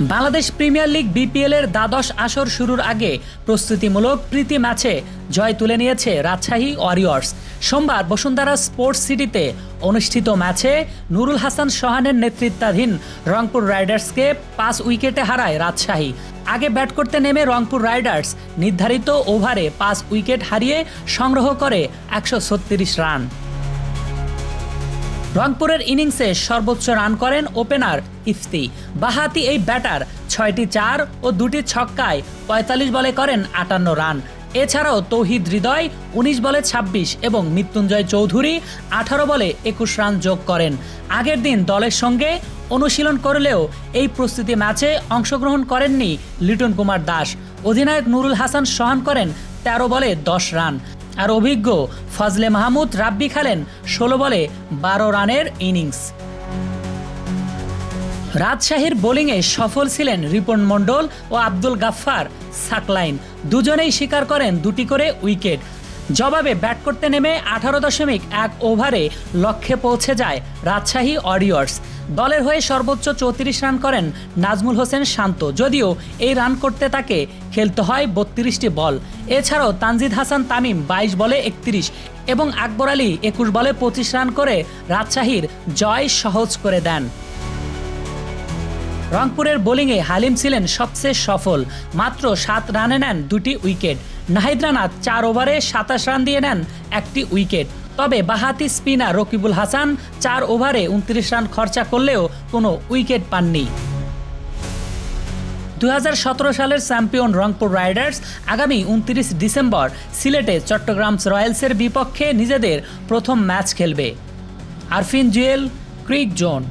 Bangladesh premier league BPL এর দ্বাদশ আসর শুরুর আগে প্রস্তুতিমূলক প্রীতি ম্যাচে জয় তুলে নিয়েছে রাজশাহী ওয়ারিয়র্স। সোমবার বসুন্ধরা স্পোর্টস সিটিতে অনুষ্ঠিত ম্যাচে নুরুল হাসান সোহানের নেতৃত্বাধীন রংপুর রাইডার্সকে পাঁচ উইকেটে হারায় রাজশাহী। আগে ব্যাট করতে নেমে রংপুর রাইডার্স নির্ধারিত ওভারে পাঁচ উইকেট হারিয়ে সংগ্রহ করে একশো ছত্রিশ রান। রংপুরের ইনিংসে সর্বোচ্চ রান করেন ওপেনার ইফতি। বাহাতি এই ব্যাটার ছয়টি চার ও দুটি ছক্কায় পঁয়তাল্লিশ বলে করেন আটান্ন রান। এছাড়াও তৌহিদ হৃদয় উনিশ বলে ২৬ এবং মৃত্যুঞ্জয় চৌধুরী আঠারো বলে একুশ রান যোগ করেন। আগের দিন দলের সঙ্গে অনুশীলন করলেও এই প্রস্তুতি ম্যাচে অংশগ্রহণ করেননি লিটন কুমার দাস। অধিনায়ক নুরুল হাসান সহান করেন ১৩ বলে দশ রান। আর অভিজ্ঞ ফজলে মাহমুদ রাব্বি খেলেন ষোলো বলে বারো রানের ইনিংস। রাজশাহীর বোলিংয়ে সফল ছিলেন রিপন মণ্ডল ও আব্দুল গাফফার সাকলাইন। দুজনেই স্বীকার করেন দুটি করে উইকেট। জবাবে ব্যাট করতে নেমে আঠারো দশমিক এক ওভারে লক্ষ্যে পৌঁছে যায় রাজশাহী অরিয়র্স দলের হয়ে সর্বোচ্চ চৌত্রিশ রান করেন নাজমুল হোসেন শান্ত। যদিও এই রান করতে তাকে খেলতে হয় বত্রিশটি বল। এছাড়াও তানজিদ হাসান তামিম বাইশ বলে একত্রিশ এবং আকবর আলী একুশ বলে পঁচিশ রান করে রাজশাহীর জয় সহজ করে দেন। রংপুরের বোলিংয়ে হালিম ছিলেন সবচেয়ে সফল। মাত্র সাত রানে নেন দুটি উইকেট। নাহিদ রানা চার ওভারে সাতাশ রান দিয়ে নেন একটি উইকেট। তবে বাহাতি স্পিনার রকিবুল হাসান চার ওভারে উনত্রিশ রান খরচা করলেও কোনো উইকেট পাননি। দু হাজার সতেরো সালের চ্যাম্পিয়ন রংপুর রাইডার্স আগামী উনত্রিশ ডিসেম্বর সিলেটে চট্টগ্রাম রয়্যালসের বিপক্ষে নিজেদের প্রথম ম্যাচ খেলবে। Arfin Jewel, cric zone.